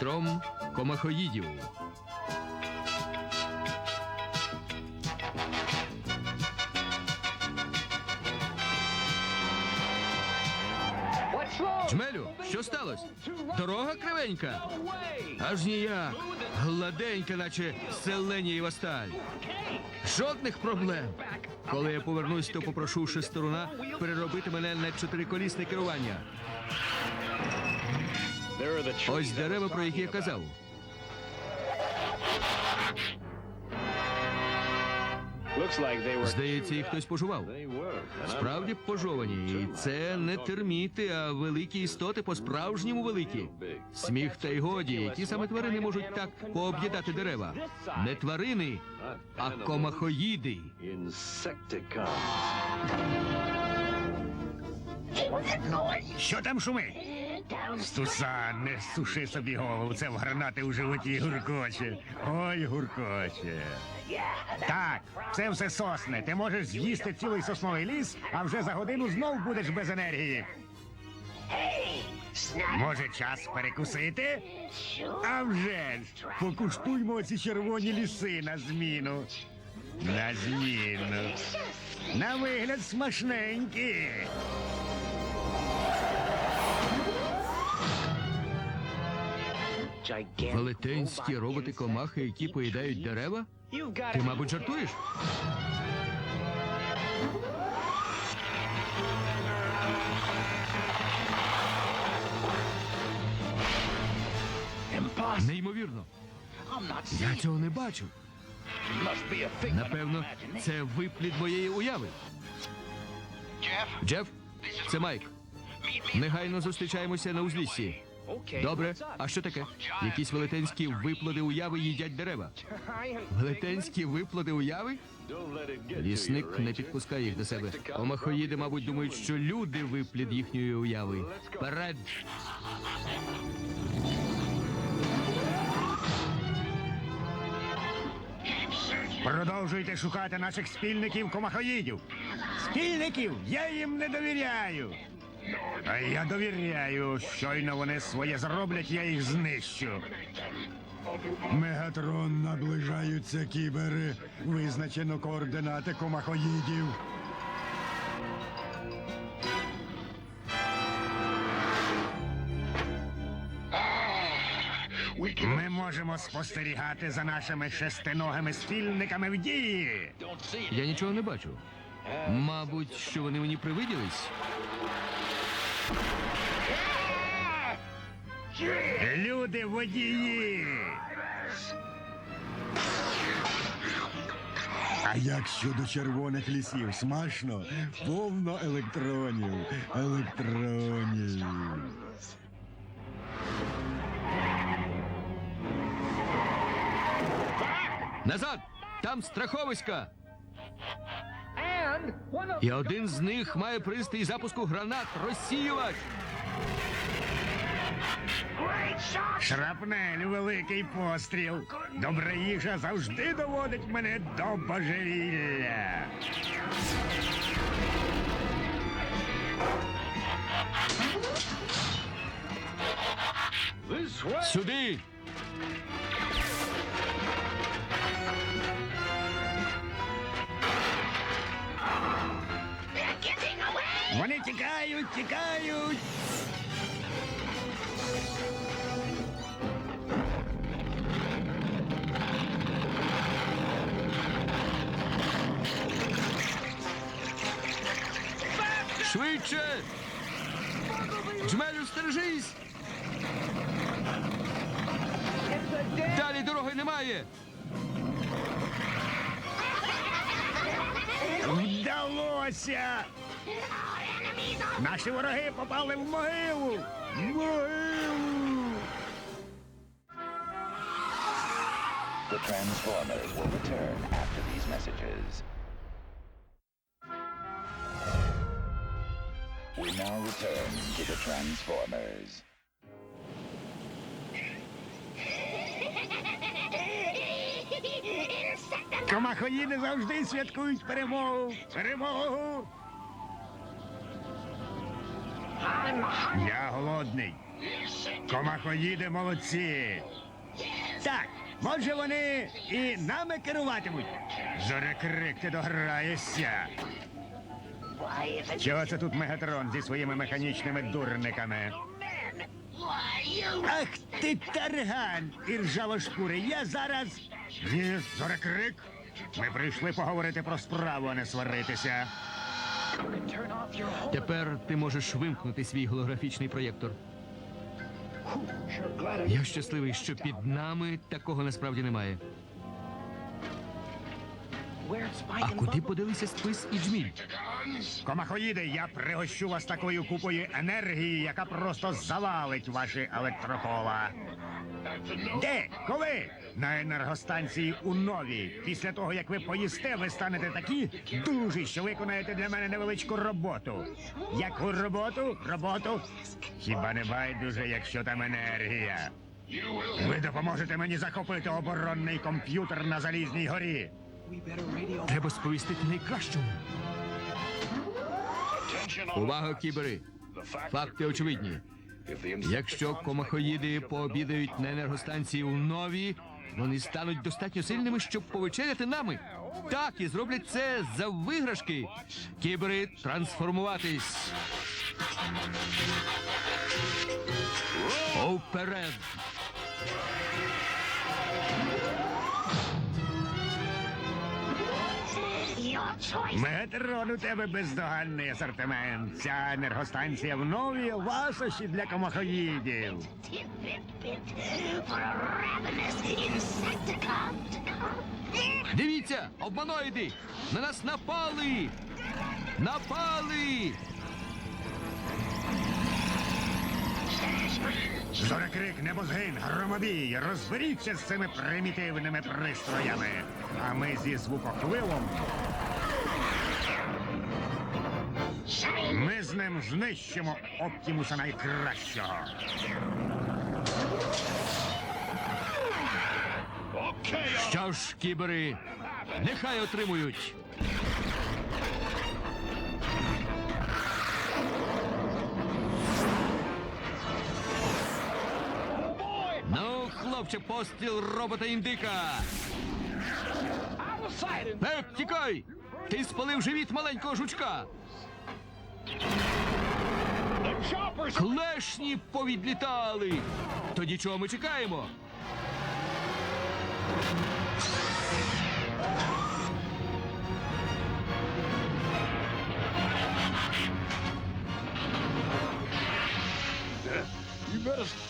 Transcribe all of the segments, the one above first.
Синдром комахоїдів. Джмелю, що сталося? Дорога кривенька? Аж ніяк. Гладенька, наче селенієва сталь. Жодних проблем. Коли я повернусь, то попрошу шестеруна переробити мене на чотириколісне керування. Ось дерева, про які я казав. Здається, їх хтось пожував. Справді пожовані. І це не терміти, а великі істоти по-справжньому великі. Сміх та й годі, які саме тварини можуть так пооб'їдати дерева. Не тварини, а комахоїди. Що там шумить? Стусан, не суши собі голову, це в гранати у животі гуркоче. Ой, гуркоче. Так, це все сосне. Ти можеш з'їсти цілий сосновий ліс, а вже за годину знов будеш без енергії. Може, час перекусити? А вже ж, покуштуймо ці червоні ліси на зміну. На зміну. На вигляд смачненькі. Велетенські роботи комахи, які поїдають дерева? Ти, мабуть, жартуєш? Неймовірно. Я цього не бачив. Напевно, це виплід моєї уяви. Джеф, це Майк. Негайно зустрічаємося на узліссі. Добре, а що таке? Якісь велетенські виплоди уяви їдять дерева. Велетенські виплоди уяви? Лісник не підпускає їх до себе. Омахоїди, мабуть, думають, що люди виплід їхньої уяви. Вперед! Продовжуйте шукати наших спільників комахоїдів. Спільників я їм не довіряю. А я довіряю. Щойно вони своє зроблять, я їх знищу. Мегатрон наближаються кібери. Визначено координати комахоїдів. Ми можемо спостерігати за нашими шестиногими спільниками в дії. Я нічого не бачу. Мабуть, що вони мені привиділись. Люди водії. А як щодо червоних лісів? Смачно? Повно електронів. Електронів. Назад! Там страховиська! І один з них має пристрій запуску гранат розсіювач. Шрапнель, великий постріл. Добра їжа завжди доводить мене до божевілля. Сюди! Тікають, тікають. Швидше! Джмелю, стережись! Далі дороги немає! Вдалося! Наші вороги попали в могилу! Могилу! The Transformers will return after these messages. We now return to the Transformers. Комахоїди завжди святкують перемогу! Перемогу! Я голодний. Комахоїди молодці. Так, може вони і нами керуватимуть. Зорекрик, ти дограєшся. Чого це тут Мегатрон зі своїми механічними дурниками? Ах ти тарган, і ржавошкурий, я зараз. Ні, зорекрик. Ми прийшли поговорити про справу, а не сваритися. Тепер ти можеш вимкнути свій голографічний проєктор. Я щасливий, що під нами такого насправді немає. А куди подалися спис і джміль? Комахоїди, я пригощу вас такою купою енергії, яка просто завалить ваші електропола. Де? Коли? На енергостанції у новій. Після того, як ви поїсте, ви станете такі дуже, що виконаєте для мене невеличку роботу. Яку роботу? Роботу? Хіба не байдуже, якщо там енергія? Ви допоможете мені захопити оборонний комп'ютер на залізній горі. Треба сповістити найкращому. Увага, кібери! Факти очевидні. Якщо комахоїди пообідають на енергостанції у нові, вони стануть достатньо сильними, щоб повечеряти нами. Так, і зроблять це за виграшки. Кібери трансформуватись. Уперед! Метрон, у тебе бездоганний асортимент. Ця енергостанція в нові ласощі для комахоїдів. Дивіться, обманоїди! На нас напали! Напали! Зорекрик, небозгин, громобій, розберіться з цими примітивними пристроями. А ми зі звукохвилом. Ми з ним знищимо Оптімуса найкращого. Що ж, кібери, нехай отримують. Ну, хлопче, постріл робота індика. Пеп, тікай! Ти спалив живіт маленького жучка. Клешні повідлітали. Тоді чого ми чекаємо?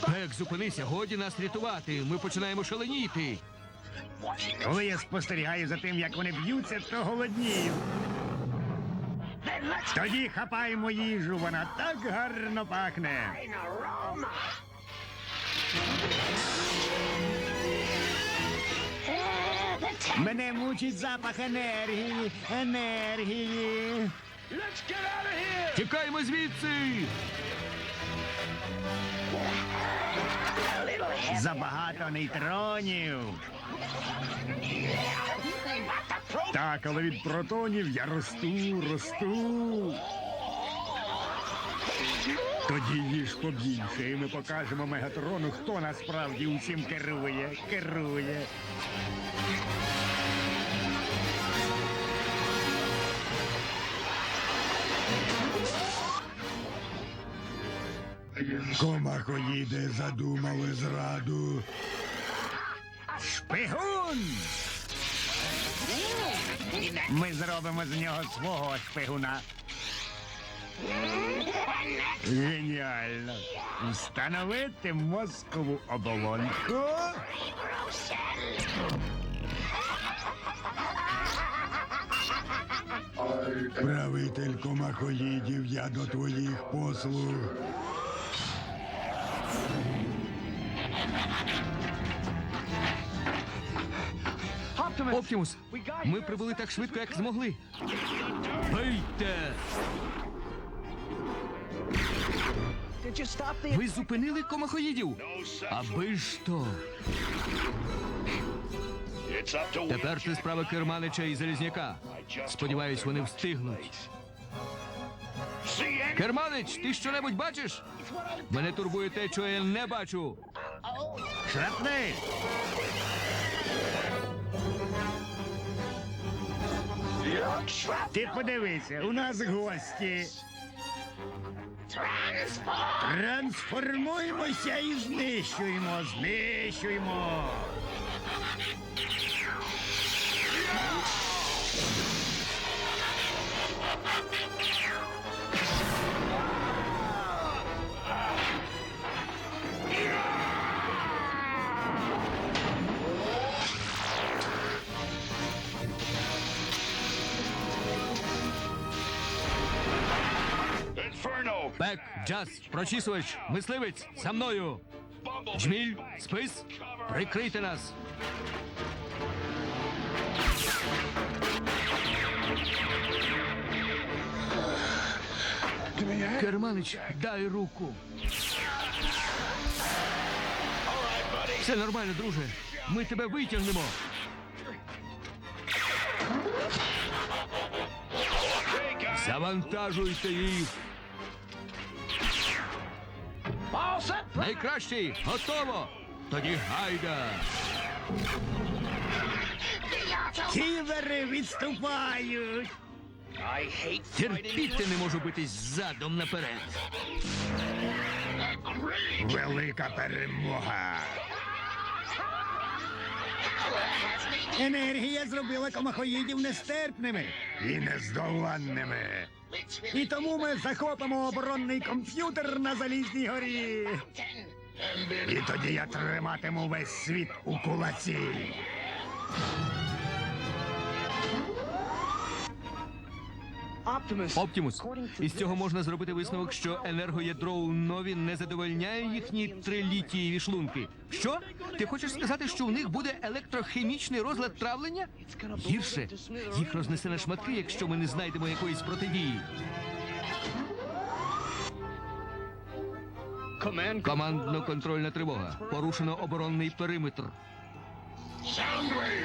Пек, зупинися, годі нас рятувати. Ми починаємо шаленіти. Коли я спостерігаю за тим, як вони б'ються, то голоднію. Тоді хапаємо їжу, вона так гарно пахне. Мене мучить запах енергії, енергії. Тікаємо звідси! Забагато нейтронів. Так, але від протонів я росту, росту. Тоді їж побільше, і ми покажемо Мегатрону, хто насправді усім керує, керує. Комахоїди задумали зраду. Шпигун! Ми зробимо з нього свого шпигуна. Геніально. Встановити мозкову оболонку. Правитель комахоїдів, я до твоїх послуг. Оптімус, ми прибули так швидко, як змогли. Бийте! Ви зупинили комахоїдів? Аби ж то. Тепер це справа керманича і Залізняка. Сподіваюсь, вони встигнуть. Керманич, ти що-небудь бачиш? Мене турбує те, що я не бачу. Шрапнель! Ти подивися, у нас гості. Трансформуємося і знищуємо, знищуємо. Пек, джаз, прочісувач, мисливець, за мною. Джміль, спис, прикрийте нас. Керманич, дай руку. Все нормально, друже. Ми тебе витягнемо. Завантажуйте їх. Найкращий, готово. Тоді гайда. Ківери відступають. Терпіти не можу битись задом наперед. Велика перемога. Енергія зробила комахоїдів нестерпними і нездоланними. І тому ми захопимо оборонний комп'ютер на Залізній горі. І тоді я триматиму весь світ у кулаці. Оптімус, із цього можна зробити висновок, що енергоядро у нові не задовольняє їхні трилітієві шлунки. Що? Ти хочеш сказати, що у них буде електрохімічний розлад травлення? Гірше їх рознесе на шматки, якщо ми не знайдемо якоїсь протидії. Командно-контрольна тривога. Порушено оборонний периметр.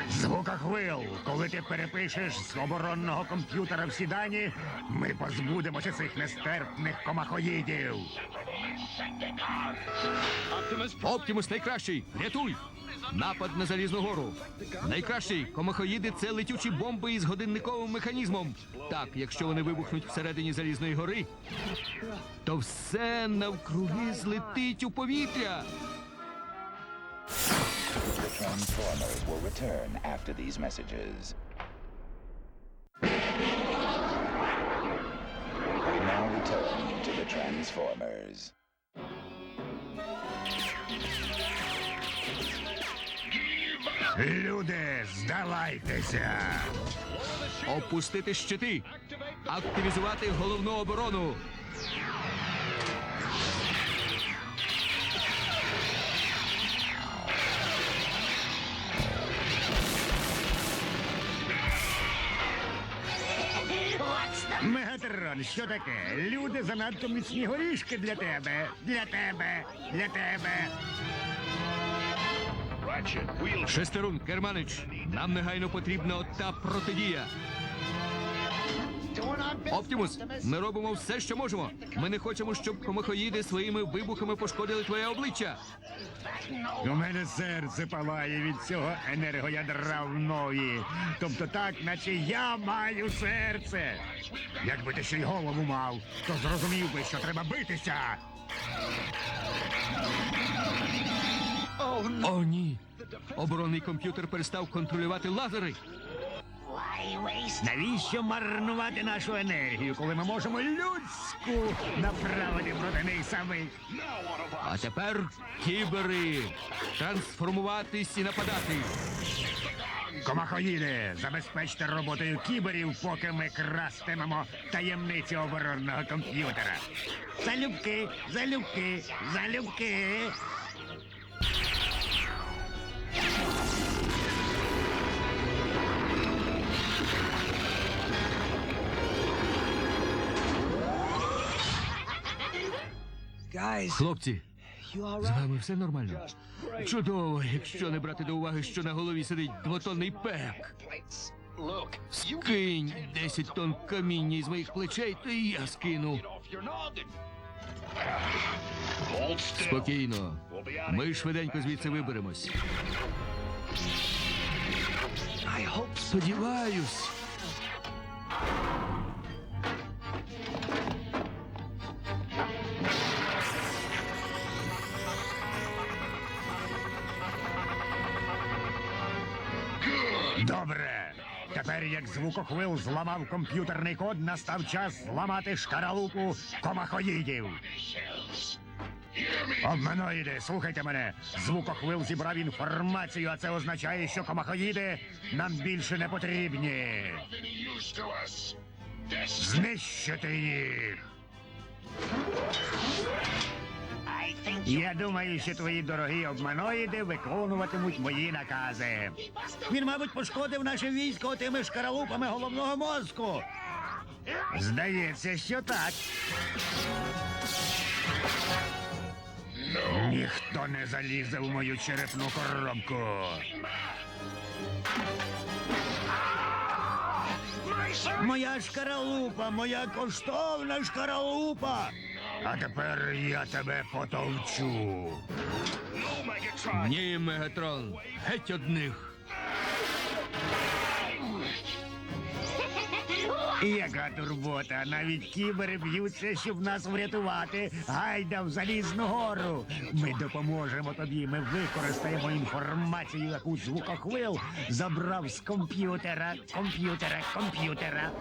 Звукохвил, коли ти перепишеш з оборонного комп'ютера всі дані, ми позбудемося цих нестерпних комахоїдів. Оптімус найкращий! Рятуй! Напад на залізну гору. Найкращий комахоїди це летючі бомби із годинниковим механізмом. Так, якщо вони вибухнуть всередині залізної гори, то все навкруги злетить у повітря. Transformers will return after these messages. We now return to the Transformers. Люди, здавайтеся! Опустити щити. Активізувати головну оборону. Мегатрон, що таке? Люди занадто міцні горішки для тебе. Для тебе. Для тебе. Шестерун, Керманич, нам негайно потрібна ота протидія. Оптімус, ми робимо все, що можемо. Ми не хочемо, щоб комахоїди своїми вибухами пошкодили твоє обличчя. У мене серце палає від цього енергоядра в нові. Тобто так, наче я маю серце. Якби ти ще й голову мав, то зрозумів би, що треба битися. О, ні. Оборонний комп'ютер перестав контролювати лазери. Навіщо марнувати нашу енергію, коли ми можемо людську направити проти них самих? А тепер кібери. Трансформуватись і нападати. Комахоїди, забезпечте роботою кіберів, поки ми крастимемо таємниці оборонного комп'ютера. Залюбки, залюбки, залюбки. Хлопці, з вами все нормально. Чудово, якщо не брати до уваги, що на голові сидить двотонний пек. Скинь 10 тонн каміння із моїх плечей, то і я скину. Спокійно. Ми швиденько звідси виберемось. Сподіваюсь. Добре. Тепер, як звукохвил зламав комп'ютерний код, настав час зламати шкаралупу комахоїдів. Обманоїди, слухайте мене. Звукохвил зібрав інформацію, а це означає, що комахоїди нам більше не потрібні. Знищити їх. Я думаю, що твої дорогі обманоїди виконуватимуть мої накази. Він, мабуть, пошкодив наше військо тими шкаралупами головного мозку. Здається, що так. Ніхто не залізе в мою черепну коробку. Моя шкаралупа, моя коштовна шкаралупа. А тепер я тебе потовчу. Ні, Мегатрон. Геть одних. Яка турбота, навіть кібери б'ються, щоб нас врятувати. Гайда в залізну гору. Ми допоможемо тобі. Ми використаємо інформацію, яку звукохвил забрав з комп'ютера, комп'ютера, комп'ютера.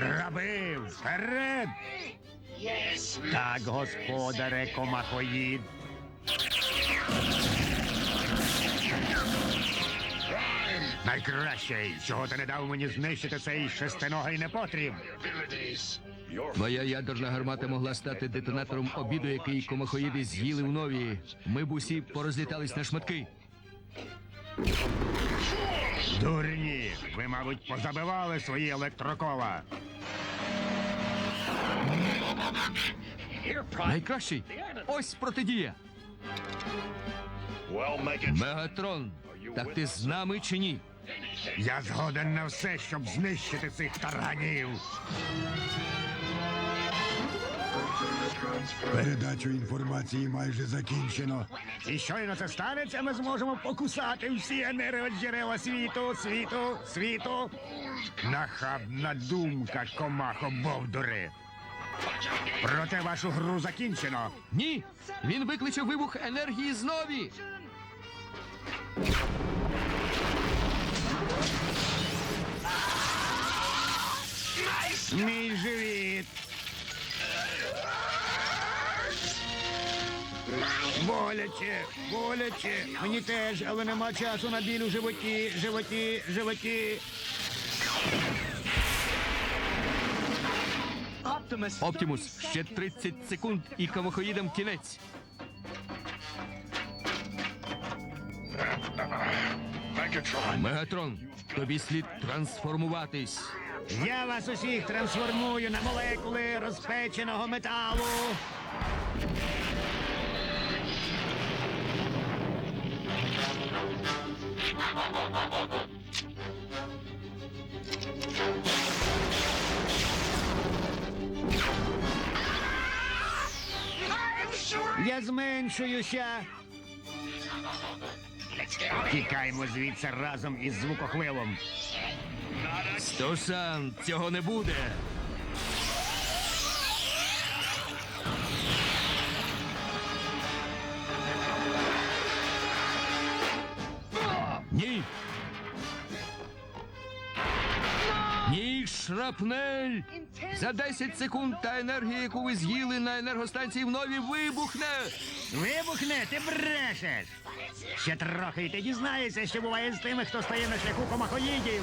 Раби, вперед! Так, господаре комахоїд. Найкраще, чого ти не дав мені знищити цей шестиногий непотріб. Моя ядерна гармата могла стати детонатором обіду, який комахоїди з'їли в нові. Ми б усі порозлітались на шматки. Дурні, ви, мабуть, позабивали свої електрокола. Найкращий. Ось протидія. Мегатрон. Так ти з нами чи ні? Я згоден на все, щоб знищити цих таранів. Передачу інформації майже закінчено. І щойно це станеться, ми зможемо покусати всі енергоджерела світу, світу, світу. Нахабна думка, комахо бовдури. Проте вашу гру закінчено. Ні. Він викличе вибух енергії знові. Мій живіт. Боляче, боляче. Мені теж, але нема часу на біль у животі, животі, животі. Оптимус, ще 30 секунд і комахоїдам кінець. Мегатрон, тобі слід трансформуватись. Я вас усіх трансформую на молекули розпеченого металу. Я зменшуюся. Тікаймо звідси разом із звукохвилом. Стосан, цього не буде. Шрапнель! За 10 секунд та енергія, яку ви з'їли на енергостанції в нові, вибухне! Вибухне, ти брешеш! Ще трохи і ти дізнаєшся, що буває з тими, хто стає на шляху комахоїдів.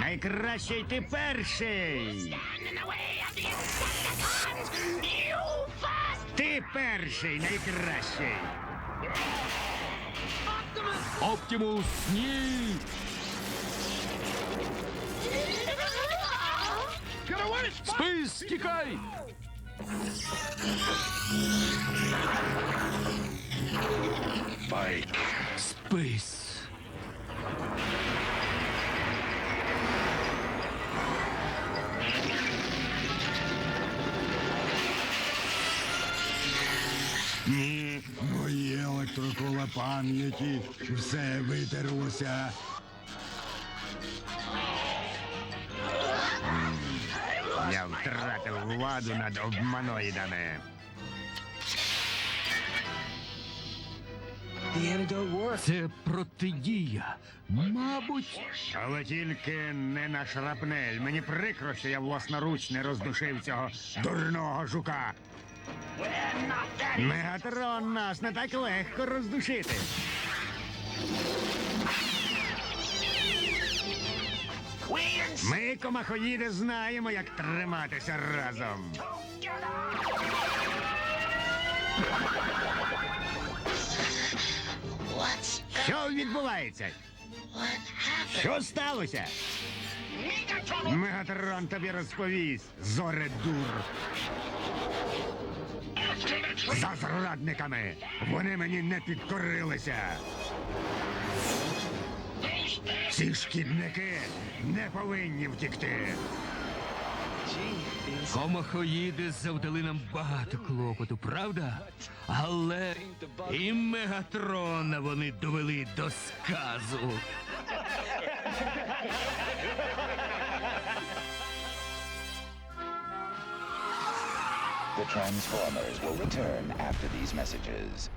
Найкращий ти перший. Ти перший, найкращий. Оптимус, ні! Спис, тікай! Спис. Моє електрокола пам'яті все витерлося. Втратив владу над обманоїдами. Це протидія. Мабуть, Але тільки не на шрапнель. Мені прикро, що я власноруч не роздушив цього дурного жука. Мегатрон нас не так легко роздушити. Ми, комахоїди, знаємо, як триматися разом. Що відбувається? Що сталося? Мегатрон тобі розповість, зоре дур. За зрадниками. Вони мені не підкорилися. Ці шкідники не повинні втікти. комахоїди завдали нам багато клопоту, правда? Але і Мегатрона вони довели до сказу. The Transformers will return after these messages.